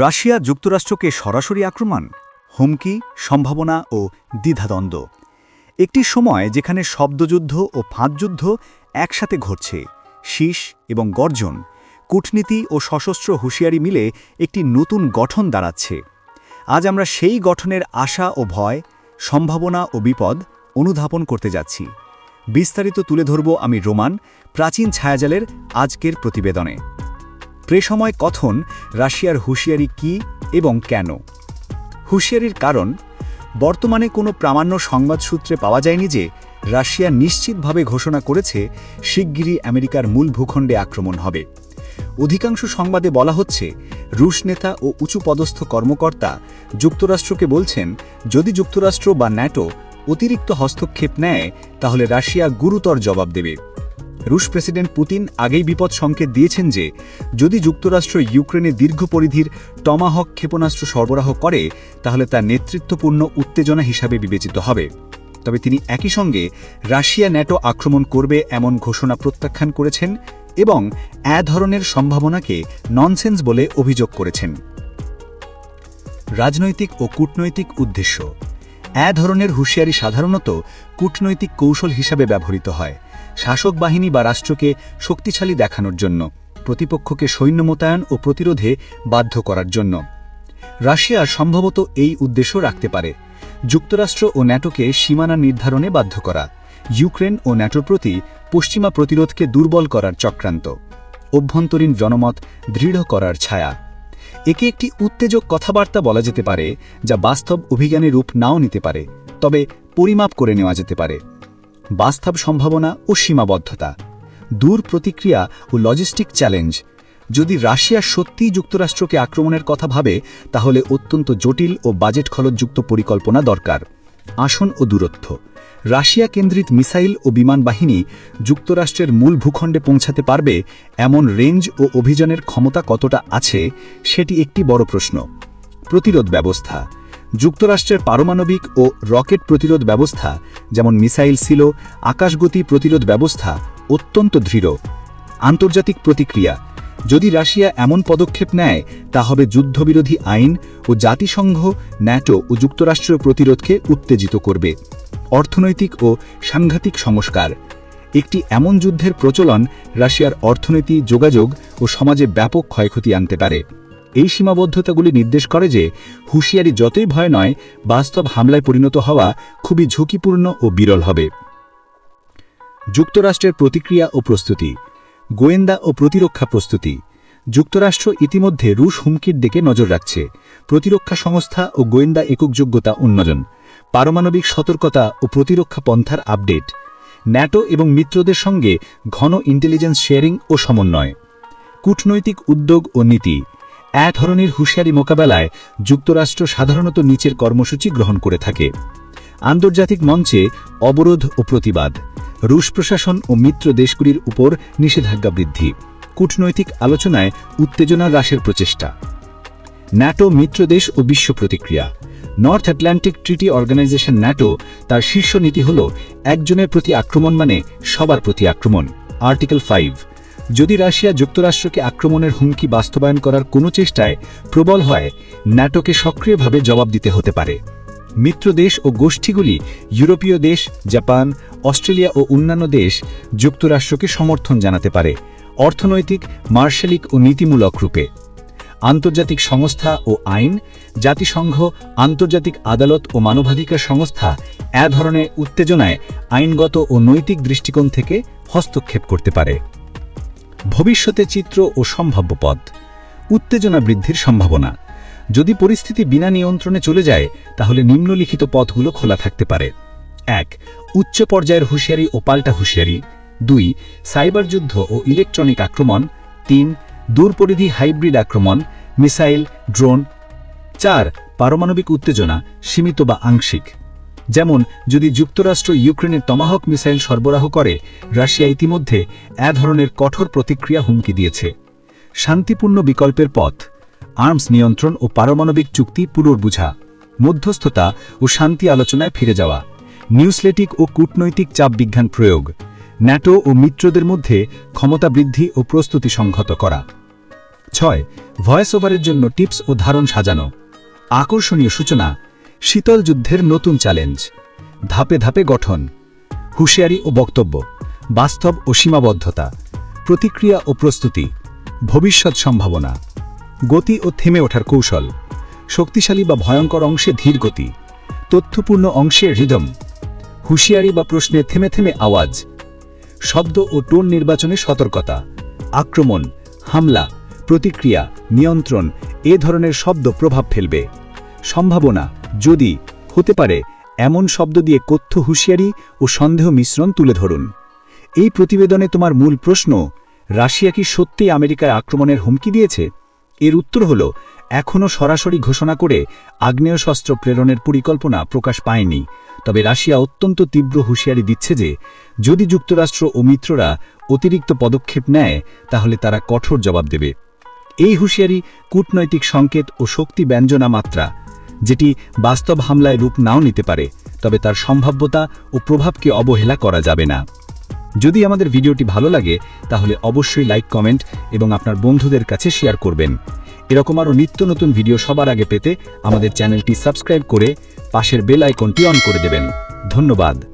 Russia যুক্তরাষ্ট্রকে সরাসরি আক্রমণ, হুমকি, সম্ভাবনা ও দ্বিধাদ্বন্দ্ব। একটি সময় যেখানে শব্দযুদ্ধ ও ফাঁদযুদ্ধ একসাথে ঘটছে, শীষ এবং গর্জন, কূটনীতি ও সশস্ত্র হুঁশিয়ারি মিলে একটি নতুন গঠন দাঁড়াচ্ছে। আজ আমরা সেই গঠনের আশা ও ভয়, সম্ভাবনা ও বিপদ অনুধাবন করতে যাচ্ছি। বিস্তারিত তুলে ধরব আমি রোমান, প্রাচীন ছায়াজালের আজকের প্রতিবেদনে। প্রেসময় কথন রাশিয়ার হুঁশিয়ারি কি এবং কেন? হুঁশিয়ারির কারণ, বর্তমানে কোনো প্রামাণ্য সংবাদ সূত্রে পাওয়া যায়নি যে রাশিয়া নিশ্চিতভাবে ঘোষণা করেছে শিগগিরই আমেরিকার মূল ভূখণ্ডে আক্রমণ হবে। অধিকাংশ সংবাদে বলা হচ্ছে, রুশ নেতা ও উঁচু পদস্থ কর্মকর্তা যুক্তরাষ্ট্রকে বলছেন, যদি যুক্তরাষ্ট্র বা ন্যাটো অতিরিক্ত হস্তক্ষেপ নেয়, তাহলে রাশিয়া গুরুতর জবাব দেবে। রুশ প্রেসিডেন্ট পুতিন আগেই বিপদ সংকেত দিয়েছেন যে, যদি যুক্তরাষ্ট্র ইউক্রেনে দীর্ঘ পরিধির টমাহক ক্ষেপণাস্ত্র সরবরাহ করে, তাহলে তা নেতৃত্বপূর্ণ উত্তেজনা হিসাবে বিবেচিত হবে। তবে তিনি একই সঙ্গে রাশিয়া ন্যাটো আক্রমণ করবে এমন ঘোষণা প্রত্যাখ্যান করেছেন এবং এ ধরনের সম্ভাবনাকে ননসেন্স বলে অভিযোগ করেছেন। রাজনৈতিক ও কূটনৈতিক উদ্দেশ্য। এ ধরনের হুঁশিয়ারি সাধারণত কূটনৈতিক কৌশল হিসাবে ব্যবহৃত হয়। শাসক বাহিনী বা রাষ্ট্রকে শক্তিশালী দেখানোর জন্য, প্রতিপক্ষকে সৈন্য মোতায়েন ও প্রতিরোধে বাধ্য করার জন্য। রাশিয়া সম্ভবত এই উদ্দেশ্য রাখতে পারে, যুক্তরাষ্ট্র ও ন্যাটোকে সীমানা নির্ধারণে বাধ্য করা, ইউক্রেন ও ন্যাটোর প্রতি পশ্চিমা প্রতিরোধকে দুর্বল করার চক্রান্ত, অভ্যন্তরীণ জনমত দৃঢ় করার ছায়া। একে একটি উত্তেজক কথাবার্তা বলা যেতে পারে, যা বাস্তব অভিজ্ঞানে রূপ নাও নিতে পারে, তবে পরিমাপ করে নেওয়া যেতে পারে। বাস্তব সম্ভাবনা ও সীমাবদ্ধতা, দূর প্রতিক্রিয়া ও লজিস্টিক চ্যালেঞ্জ যদি রাশিয়া সত্যিই যুক্তরাষ্ট্রকে আক্রমণের কথা ভাবে, তাহলে অত্যন্ত জটিল ও বাজেট খরচযুক্ত পরিকল্পনা দরকার। আসন ও দূরত্ব। রাশিয়া কেন্দ্রিত মিসাইল ও বিমান বাহিনী যুক্তরাষ্ট্রের মূল ভূখণ্ডে পৌঁছাতে পারবে এমন রেঞ্জ ও অভিযানের ক্ষমতা কতটা আছে, সেটি একটি বড় প্রশ্ন। প্রতিরোধ ব্যবস্থা। যুক্তরাষ্ট্রের পারমাণবিক ও রকেট প্রতিরোধ ব্যবস্থা, যেমন মিসাইল ছিল আকাশগতি প্রতিরোধ ব্যবস্থা অত্যন্ত দৃঢ়। আন্তর্জাতিক প্রতিক্রিয়া, যদি রাশিয়া এমন পদক্ষেপ নেয়, তা হবে যুদ্ধবিরোধী আইন ও জাতিসংঘ, ন্যাটো ও যুক্তরাষ্ট্রীয় প্রতিরোধকে উত্তেজিত করবে। অর্থনৈতিক ও সাংঘাতিক সংস্কার, একটি এমন যুদ্ধের প্রচলন রাশিয়ার অর্থনীতি, যোগাযোগ ও সমাজে ব্যাপক ক্ষয়ক্ষতি আনতে পারে। এই সীমাবদ্ধতাগুলি নির্দেশ করে যে হুঁশিয়ারি যতই ভয় নয়, বাস্তব হামলায় পরিণত হওয়া খুবই ঝুঁকিপূর্ণ ও বিরল হবে। যুক্তরাষ্ট্রের প্রতিক্রিয়া ও প্রস্তুতি। গোয়েন্দা ও প্রতিরক্ষা প্রস্তুতি। যুক্তরাষ্ট্র ইতিমধ্যে রুশ হুমকির দিকে নজর রাখছে। প্রতিরক্ষা সংস্থা ও গোয়েন্দা একক যোগ্যতা উন্নয়ন পারমাণবিক সতর্কতা ও প্রতিরক্ষা পন্থার আপডেট। ন্যাটো এবং মিত্রদের সঙ্গে ঘন ইন্টেলিজেন্স শেয়ারিং ও সমন্বয়। কূটনৈতিক উদ্যোগ ও নীতি। এ ধরনের হুঁশিয়ারি মোকাবেলায় যুক্তরাষ্ট্র সাধারণত নিচের কর্মসূচি গ্রহণ করে থাকে। আন্তর্জাতিক মঞ্চে অবরোধ ও প্রতিবাদ। রুশ প্রশাসন ও মিত্র দেশগুলির উপর নিষেধাজ্ঞা বৃদ্ধি। কূটনৈতিক আলোচনায় উত্তেজনা হ্রাসের প্রচেষ্টা। ন্যাটো মিত্রদেশ ও বিশ্ব প্রতিক্রিয়া। North Atlantic Treaty Organization NATO তার শীর্ষ নীতি হল, একজনের প্রতি আক্রমণ মানে সবার প্রতি আক্রমণ। Article five. যদি রাশিয়া যুক্তরাষ্ট্রকে আক্রমণের হুমকি বাস্তবায়ন করার কোনো চেষ্টায় প্রবল হয়, ন্যাটোকে সক্রিয়ভাবে জবাব দিতে হতে পারে। মিত্র দেশ ও গোষ্ঠীগুলি, ইউরোপীয় দেশ, জাপান, অস্ট্রেলিয়া ও অন্যান্য দেশ যুক্তরাষ্ট্রকে সমর্থন জানাতে পারে, অর্থনৈতিক, মার্শালিক ও নীতিমূলক রূপে। আন্তর্জাতিক সংস্থা ও আইন, জাতিসংঘ, আন্তর্জাতিক আদালত ও মানবাধিকার সংস্থা এ ধরনের উত্তেজনায় আইনগত ও নৈতিক দৃষ্টিকোণ থেকে হস্তক্ষেপ করতে পারে। ভবিষ্যতে চিত্র ও সম্ভাব্য পথ। উত্তেজনা বৃদ্ধির সম্ভাবনা। যদি পরিস্থিতি বিনা নিয়ন্ত্রণে চলে যায়, তাহলে নিম্নলিখিত পথগুলো খোলা থাকতে পারে। এক, উচ্চ পর্যায়ের হুঁশিয়ারি ও পাল্টা হুঁশিয়ারি। দুই, সাইবার যুদ্ধ ও ইলেকট্রনিক আক্রমণ। তিন, দূরপরিধি হাইব্রিড আক্রমণ, মিসাইল, ড্রোন। চার, পারমাণবিক উত্তেজনা, সীমিত বা আংশিক। যেমন, যদি যুক্তরাষ্ট্র ইউক্রেনের তমাহক মিসাইল সরবরাহ করে, রাশিয়া ইতিমধ্যে এ ধরনের কঠোর প্রতিক্রিয়া হুমকি দিয়েছে। শান্তিপূর্ণ বিকল্পের পথ, আর্মস নিয়ন্ত্রণ ও পারমাণবিক চুক্তি পুনর্বুঝা, মধ্যস্থতা ও শান্তি আলোচনায় ফিরে যাওয়া, নিউসলেটিক ও কূটনৈতিক চাপ বিজ্ঞান প্রয়োগ, ন্যাটো ও মিত্রদের মধ্যে ক্ষমতা বৃদ্ধি ও প্রস্তুতি সংহত করা। ছয় ভয়েস ওভারের জন্য টিপস ও ধারণ সাজানো, আকর্ষণীয় সূচনা শীতল যুদ্ধের নতুন চ্যালেঞ্জ। ধাপে ধাপে গঠন। হুঁশিয়ারি ও বক্তব্য। বাস্তব ও সীমাবদ্ধতা। প্রতিক্রিয়া ও প্রস্তুতি। ভবিষ্যৎ সম্ভাবনা। গতি ও থেমে ওঠার কৌশল। শক্তিশালী বা ভয়ঙ্কর অংশে ধীর গতি। তথ্যপূর্ণ অংশে রিদম। হুঁশিয়ারি বা প্রশ্নে থেমে থেমে আওয়াজ। শব্দ ও টোন নির্বাচনে সতর্কতা। আক্রমণ, হামলা, প্রতিক্রিয়া, নিয়ন্ত্রণ এ ধরনের শব্দ প্রভাব ফেলবে। সম্ভাবনা, যদি, হতে পারে, এমন শব্দ দিয়ে কথ্য হুঁশিয়ারি ও সন্দেহ মিশ্রণ তুলে ধরুন। এই প্রতিবেদনে তোমার মূল প্রশ্ন, রাশিয়া কি সত্যিই আমেরিকায় আক্রমণের হুমকি দিয়েছে? এর উত্তর হল, এখনও সরাসরি ঘোষণা করে আগ্নেয়শস্ত্র প্রেরণের পরিকল্পনা প্রকাশ পায়নি। তবে রাশিয়া অত্যন্ত তীব্র হুঁশিয়ারি দিচ্ছে যে, যদি যুক্তরাষ্ট্র ও মিত্ররা অতিরিক্ত পদক্ষেপ নেয়, তাহলে তারা কঠোর জবাব দেবে। এই হুঁশিয়ারি কূটনৈতিক সংকেত ও শক্তি ব্যঞ্জনা মাত্রা যেটি বাস্তব হামলায় রূপ নাও নিতে পারে, তবে তার সম্ভাব্যতা ও প্রভাবকে অবহেলা করা যাবে না। যদি আমাদের ভিডিওটি ভালো লাগে, তাহলে অবশ্যই লাইক, কমেন্ট এবং আপনার বন্ধুদের কাছে শেয়ার করবেন। এরকম আরও নিত্য নতুন ভিডিও সবার আগে পেতে আমাদের চ্যানেলটি সাবস্ক্রাইব করে পাশের বেল আইকনটি অন করে দেবেন। ধন্যবাদ।